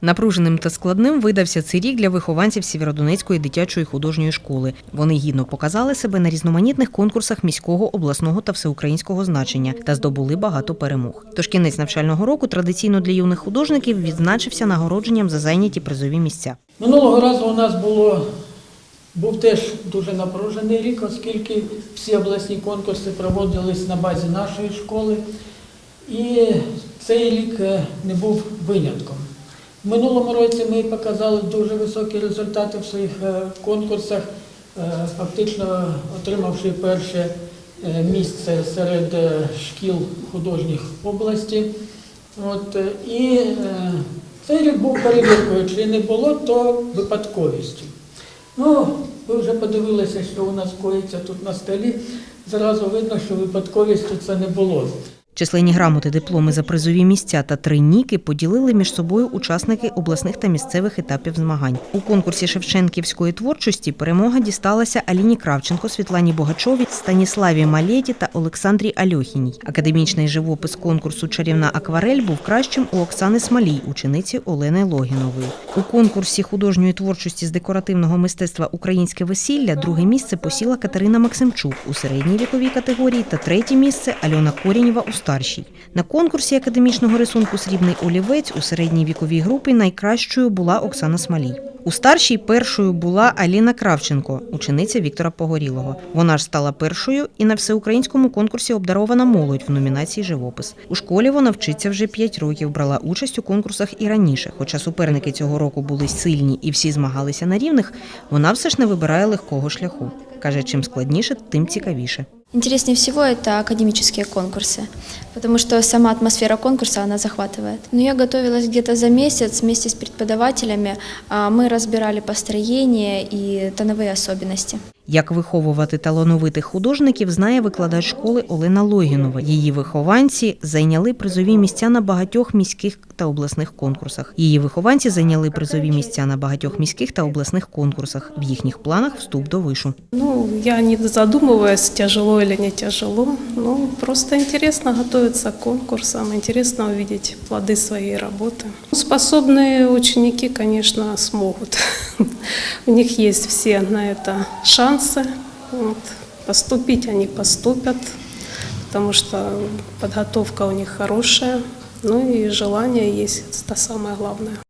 Напруженим та складним видався цей рік для вихованців Сєвєродонецької дитячої художньої школи. Вони гідно показали себе на різноманітних конкурсах міського, обласного та всеукраїнського значення та здобули багато перемог. Тож кінець навчального року традиційно для юних художників відзначився нагородженням за зайняті призові місця. Минулого разу у нас було, був теж дуже напружений рік, оскільки всі обласні конкурси проводились на базі нашої школи. І цей рік е, не був винятком. В минулому році ми показали дуже високі результати в своїх е, конкурсах, е, фактично отримавши перше е, місце серед шкіл художніх області. От, і цей рік був перевіркою, чи не було, то випадковістю. Ну, ви вже подивилися, що у нас коїться тут на столі. Зразу видно, що випадковістю це не було. Численні грамоти, дипломи за призові місця та три ніки поділили між собою учасники обласних та місцевих етапів змагань. У конкурсі Шевченківської творчості перемога дісталася Аліні Кравченко, Світлані Богачові, Станіславі Малєті та Олександрі Альохіній. Академічний живопис конкурсу Чарівна акварель був кращим у Оксани Смолій, учениці Олени Логінової. У конкурсі художньої творчості з декоративного мистецтва Українське весілля друге місце посіла Катерина Максимчук у середній віковій категорії та третє місце Альона Корінєва у старшій. На конкурсі академічного рисунку Срібний олівець у середній віковій групі найкращою була Оксана Смалій. У старшій першою була Аліна Кравченко, учениця Віктора Погорілого. Вона ж стала першою і на всеукраїнському конкурсі обдарована молодь в номінації Живопис. У школі вона вчиться вже 5 років, брала участь у конкурсах і раніше. Хоча суперники цього року були сильні і всі змагалися на рівних, вона все ж не вибирає легкого шляху. Каже, чим складніше, тим цікавіше. Интереснее всего это академические конкурсы, потому что сама атмосфера конкурса, она захватывает. Но я готовилась где-то за месяц вместе с преподавателями. а Мы разбирали построение и тоновые особенности. Як виховувати талановитих художників, знає викладач школи Олена Логінова. Її вихованці зайняли призові місця на багатьох міських та обласних конкурсах. Її вихованці зайняли призові місця на багатьох міських та обласних конкурсах. В їхніх планах вступ до вишу. Ну, я не задумываюсь, тяжело или не тяжело. Ну, просто интересно Готовиться к конкурсам, интересно увидеть плоды своей работы. Способные ученики, конечно, смогут. У них есть все на это шансы. Вот. Поступить они поступят, потому что подготовка у них хорошая. Ну и желание есть, это самое главное.